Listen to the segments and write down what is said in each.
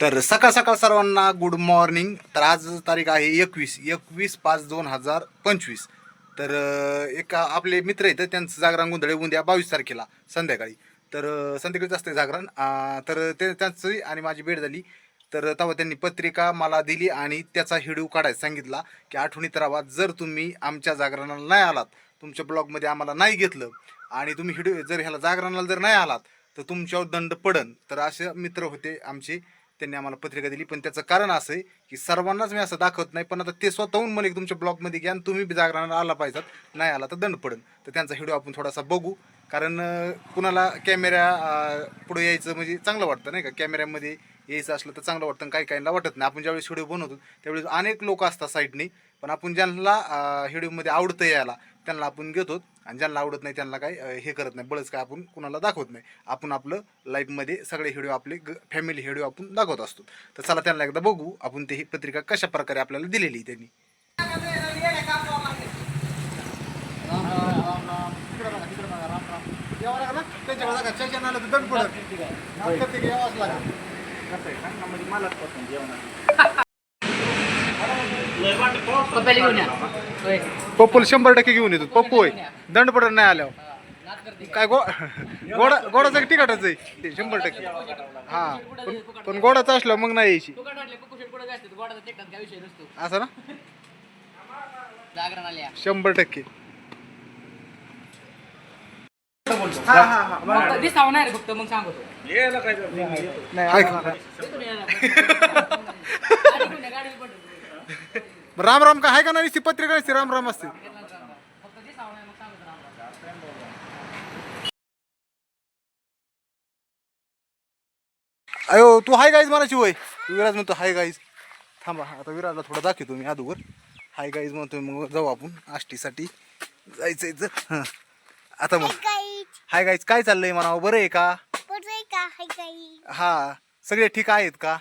तर सकाळ सकाळ सर्वांना गुड मॉर्निंग तर आज तारीख आहे एकवीस एकवीस पाच दोन हजार पंचवीस. तर एक आपले मित्र आहेत त्यांचं जागरण गोंधळे उद्या बावीस तारखेला संध्याकाळी. तर संध्याकाळीच असते जागरण. तर ते त्यांची आणि माझी भेट झाली. तर तेव्हा त्यांनी पत्रिका मला दिली आणि त्याचा हिडीव काढायला सांगितला की आठवणीत राहा जर तुम्ही आमच्या जागरणाला नाही आलात तुमच्या ब्लॉगमध्ये आम्हाला नाही घेतलं आणि तुम्ही हिडू जर ह्याला जागरणाला जर नाही आलात तर तुमच्यावर दंड पडन. तर असे मित्र होते आमचे. त्यांनी आम्हाला पत्रिका दिली. पण त्याचं कारण असं आहे की सर्वांनाच मी असं दाखवत नाही पण आता ते स्वतःहून मला तुमच्या ब्लॉगमध्ये घ्या आणि तुम्ही बी जागरणाला आला पाहिजेत. नाही आला तर दंड पडन तर त्यांचा व्हिडिओ आपण थोडासा बघू. कारण कुणाला कॅमेऱ्या पुढे यायचं म्हणजे चांगलं वाटतं नाही का? कॅमेऱ्यामध्ये यायचं असलं तर चांगलं वाटतं आणि काही काहींना वाटत नाही. आपण ज्यावेळेस व्हिडिओ बनवतो त्यावेळेस अनेक लोक असतात साईडने. पण आपण ज्यांना व्हिडिओमध्ये आवडतं यायला त्यांना आपण घेतो आणि ज्यांना आवडत नाही त्यांना काय हे करत नाही. बळच काय आपण कुणाला दाखवत नाही. आपण आपलं लाईफमध्ये सगळे व्हिडिओ आपले ग फॅमिली व्हिडिओ आपण दाखवत असतो. तर चला त्यांना एकदा बघू आपण ते ही पत्रिका कशा प्रकारे आपल्याला दिलेली त्यांनी. आहे त्यांनी पप्पाला घेऊन या. होय. पप्पूला शंभर टक्के घेऊन येतो. पप्पू होय. दंड पडत नाही आल्यावर. काय गो गोडा गोडाचं तिकटच आहे. ते शंभर टक्के. हा. पण पण गोडाचं असलं मग नाही यायची. फुकट वाटले कुकू शेट कुठं असते? गोडाचा टेकतात काय विषय नसतो. असं ना? जागरण आल्या. शंभर टक्के. फक्त मग सांगतो? गाडी राम राम का? आहे का नाही? ती पत्रिका असते राम राम असते? फक्त मग सांगतो. अयो तू हाय गाईज म्हणायची होय. विराज म्हणतो हाय गाईज थांबा आता विराजला थोडं दाखवतो मी अगोदर. हाय गाईज म्हणतोय मग जाऊ आपण आष्टीसाठी. तर हां. आता मग. हाय गाईज काय चाललंय म्हणावं? बरं आहे का? बरं का? हाय काही. हा. सगळे ठीक आहेत का?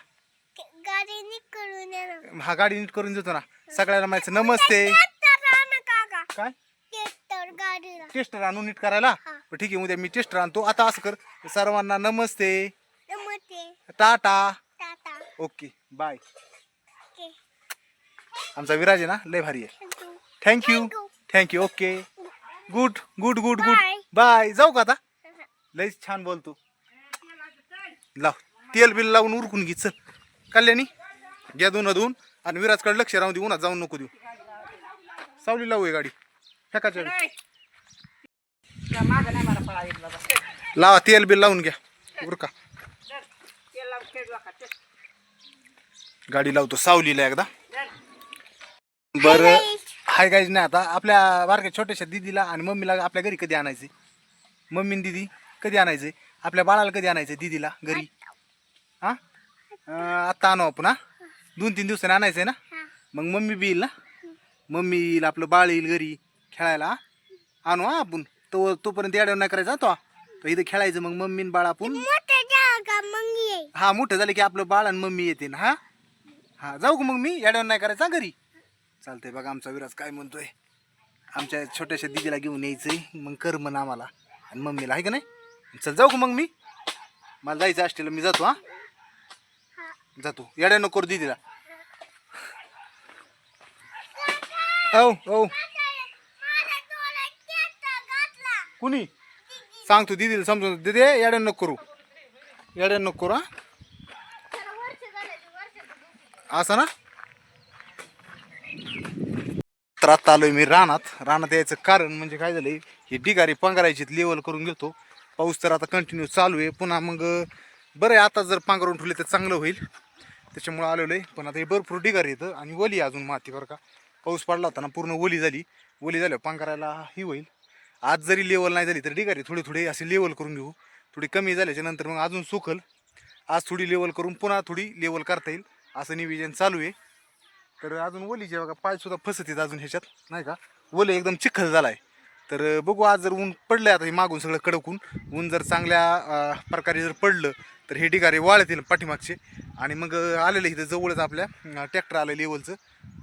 करून हा गाडी नीट करून देतो ना. सगळ्यांना म्हणायचं नमस्ते. ट्रॅक्टर आणा काका? काय? ट्रॅक्टर गाडीला. टेस्टर आणून नीट करायला. बरं ठीक आहे उद्या मी टेस्टर आणतो. आता असं कर सर्वांना नमस्ते. नमस्ते. Tata. Tata. Okay bye. Okay. आमचा विराज आहे ना? लय भारी आहे. Thank you thank you okay good good good good. Bye जाऊ का आता? लय छान बोलतो लाव तेल बिल लावून उरकून घे चल. कल्याणी घ्या दोन धुवून आणि विराजकडे लक्ष राहून देऊ उन्हात जाऊन नको देऊ. सावली लावू गाडी. फेकाच्या लावा तेल बिल लावून घ्या. उरका. गाडी लावतो सावलीला एकदा. बरं. हाय गाईज नाही आता आपल्या बारक्या छोट्याशा दिदीला आणि मम्मीला आपल्या घरी कधी आणायचे मम्मी दिदी कधी आणायचे आपल्या बाळाला कधी आणायचे दिदीला घरी? हा? आत्ता आणू आपण हा? दोन तीन दिवसांनी आणायचंय ना? मग मम्मी बी येईल ना? मम्मी येईल आपलं बाळ येईल घरी खेळायला हा? आणू हा आपण. तो तोपर्यंत येड्यावर नाही करायचा तो. तो इथं खेळायचं मग मम्मी बाळ आपण. हा मोठं झालं की आपलं बाळ आणि मम्मी येते ना हा? हा जाऊ का मग मी? येड्यावर नाही करायचा घरी? चालतंय. बघा आमचा विराज काय म्हणतोय. आमच्या छोट्याशा दिदीला घेऊन यायचंय. मग कर म्हण आम्हाला. आणि मम्मीला आहे का नाही? चल जाऊ का मग मी? मला जायचं असतील मी जातो हा? जातो. येड्या नको करू दिदीला. हो हो कुणी? सांगतो दिदीला समजून. दिदी येड्या नको करू. येड्या नको करू हा? असं ना? तर आलो आहे मी रानात. रानात यायचं कारण म्हणजे काय झालंय ही ढिगारी पांघरायची लेवल करून घेतो. पाऊस तर आता कंटिन्यू चालू आहे. पुन्हा मग बरं आहे आता जर पांघरून ठेवले तर चांगलं होईल. त्याच्यामुळं आलेलो आहे. पण आता हे भरपूर ढिगारी येतं आणि ओली आहे अजून माती बरं का. पाऊस पडला होता ना पूर्ण ओली झाली. ओली झाल्यावर पांघरायला ही होईल. आज जरी लेवल नाही झाली तर ढिगारी थोडी थोडी अशी लेवल करून घेऊ. थोडी कमी झाल्याच्यानंतर मग अजून सुकल. आज थोडी लेवल करून पुन्हा थोडी लेवल करता येईल. असं नियोजन चालू आहे. तर अजून ओलीचे बघा पाय सुद्धा फसत आहेत अजून ह्याच्यात नाही का? ओलं एकदम चिखल झालाय. तर बघू आज जर ऊन पडलं आता हे मागून सगळं कडक ऊन ऊन जर चांगल्या प्रकारे जर पडलं तर हे ढिगारे वाळतील पाठीमागचे. आणि मग आलेलं इथं जवळच आपल्या ट्रॅक्टर आलं लेवलचं.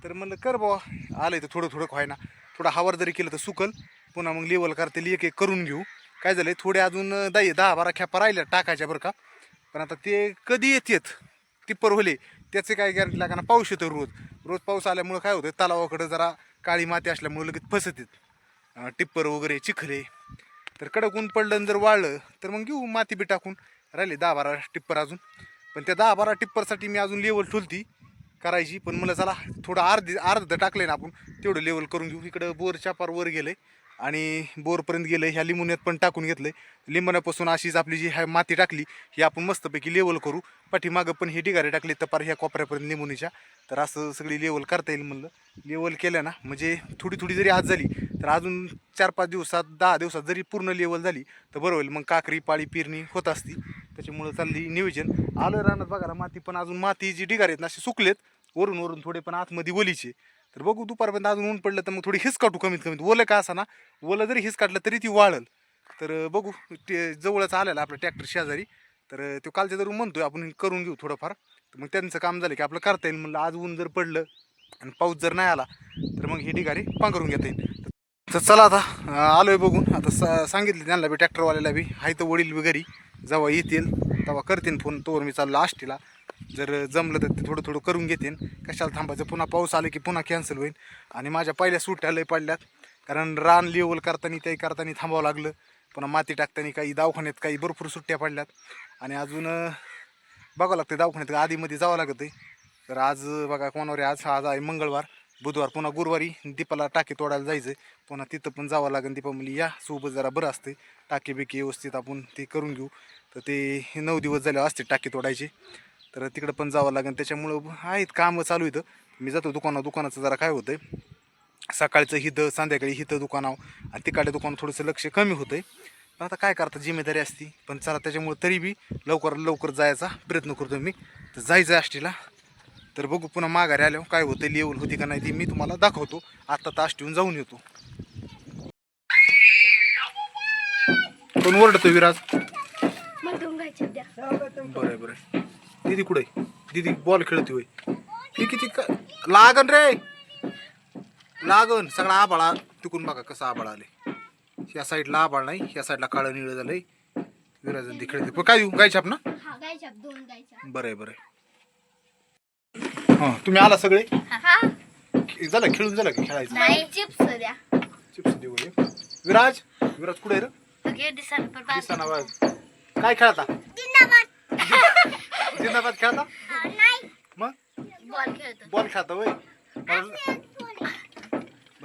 तर म्हणलं कर बा आलं इथं थोडं थोडं व्हायना. थोडं हावर जरी केलं तर सुकल. पुन्हा मग लेवल करता एक एक करून घेऊ. काय झालंय थोडे अजून दाई दहा बारा खेपा राहिल्या टाकायच्या बरं का. पण आता ते कधी येतील तिप्पर होले त्याचे काय गॅरंटी लागा ना पाऊस येतो रोज. रोज पाऊस आल्यामुळं काय होतं तलावाकडं जरा काळी माती असल्यामुळं लगेच फसतीत. टिप्पर वगैरे चिखले. तर कडक ऊन पडलं जर वाळलं तर मग घेऊ माती बी टाकून. राहिले दहा बारा टिप्पर अजून. पण त्या दहा बारा टिप्परसाठी मी अजून लेवल ठुलती करायची. पण मला चला थोडं अर्धी अर्ध टाकलं ना आपण तेवढं लेवल करून घेऊ. इकडं बोरच्या पार वर गेलं आहे आणि बोरपर्यंत गेलं ह्या लिंबुण्यात पण टाकून घेतलं आहे लिंबण्यापासून अशीच आपली जी ह्या माती टाकली ही आपण मस्तपैकी लेवल करू. पाठीमागं पण हे ढिगारे टाकले तपार ह्या कोपऱ्यापर्यंत लिंबुणीच्या. तर असं सगळी लेवल करता येईल म्हणलं. लेवल केलं ना म्हणजे थोडी थोडी जरी आज झाली तर अजून चार पाच दिवसात दहा दिवसात जरी पूर्ण लेवल झाली तर बरं होईल. मग काकरी पाळी पेरणी होत असती. त्याच्यामुळं चालली नियोजन. आलं रानात बघायला माती पण अजून माती जी ढिगारे आहेत ना असे सुकलेत. वरून वरून थोडे पण आतमध्ये ओलीचे. तर बघू दुपारपर्यंत अजून ऊन पडलं तर मग थोडी हिस काटू कमीत कमीत ओलं का असा ना ओलं जरी हिस काटलं तरी ती वाळल. तर बघू ते जवळच आलेला आपला ट्रॅक्टर शेजारी. तर तो कालच्या जर म्हणतोय आपण करून घेऊ थोडंफार. तर मग त्यांचं काम झालं की आपलं करता येईल म्हणलं आज ऊन जर पडलं आणि पाऊस जर नाही आला तर मग हे ठिकाणी पांघरून घेता येईल. तर चला आता आलो आलोय बघून. आता सा सांगितलं त्यांना बी ट्रॅक्टरवाल्याला बी. हाय तर वडील बी घरी. जेव्हा येतील तेव्हा करतील फोन. तोवर मी चाललो आष्टीला. जर जमलं तर ते थोडं थोडं करून घेतेन कशाला थांबायचं? पुन्हा पाऊस आला की पुन्हा कॅन्सल होईल. आणि माझ्या पहिल्या सुट्ट्या लय पडल्यात. कारण रान लेवल करताना ते करताना थांबावं लागलं. पुन्हा माती टाकताना काही दवाखान्यात काही भरपूर सुट्ट्या पडल्यात. आणि अजून बघावं लागतं दवाखान्यात. आधीमध्ये जावं लागतं तर आज बघा कोणावर आहे? आज आज आहे मंगळवार. बुधवार पुन्हा गुरुवारी दीपाला टाके तोडायला जायचं. पुन्हा तिथं पण जावं लागेल. दीपा म्हणली या सोबत जरा बरं असते टाके बिके व्यवस्थित आपण ते करून घेऊ. तर ते नऊ दिवस झाले असते टाके तोडायचे. तर तिकडं पण जावं लागेल. त्याच्यामुळं आहेत कामं चालू इथं मी जातो दुकाना दुकानाचं जरा काय होतंय सकाळचं हिथं संध्याकाळी हिथं दुकानावर आणि तिकडे दुकान थोडंसं लक्ष कमी होतंय. पण आता काय करता जिम्मेदारी असती. पण चला त्याच्यामुळं तरी बी लवकर लवकर जायचा प्रयत्न करतो मी. तर जायचं आहे आष्टीला. तर बघू पुन्हा माघारी आल्यावर काय होतं लेवल होती का नाही ती मी तुम्हाला दाखवतो. आता तास ठेवून जाऊन येतो. कोण ओरडतो विराज? बरं आहे, बरं आहे. दीदी कुठे दीदी बॉल खेळते होय. ही किती क- लागन रे. लागन. सगळा आबाळा तिकून बघा कसा आबाळ आले ह्या साईडला आबाळ नाही ह्या साईडला काळं निळं झालंय. विराजन ती खेळते पण काय देऊ? गायच्या ना? हा गायच्या दोन गायच्या बरं आहे बरं आहे. हां तुम्ही आला सगळे? हा. झालं खेळून झालं की खेळायचं? नाही चिप्स द्या. चिप्स देऊ हे. विराज? विराज कुठे आहे रे? बघ. काय खेळता? जिंदाबाद खेळता? नाही मग? बॉल खेळतो बॉल वय बरं,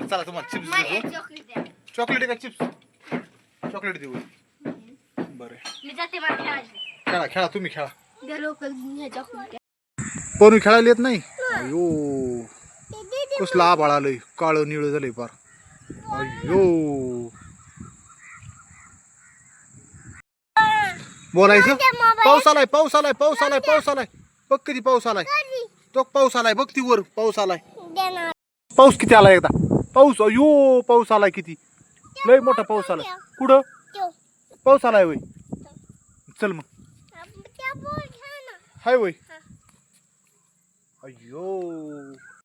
चला तुम्हाला चिप्स देतो चॉकलेट का चिप्स चॉकलेट देऊ. बरं. खेळा खेळा तुम्ही खेळा. पण खेळायला येत नाही? अयो कसला आबाळ आलंय. काळं निळं झालंय फार. अयो बोलायचं? पाऊस आलाय पाऊस आलाय पाऊस आलाय पाऊस आलाय बघ कधी पाऊस आलाय तो पाऊस आलाय बघ ती वर पाऊस आलाय पाऊस किती आलाय एकदा? पाऊस अयो पाऊस आलाय किती लय मोठा पाऊस आलाय. कुठं? पाऊस आलाय वय चल मग. हाय वय अयो.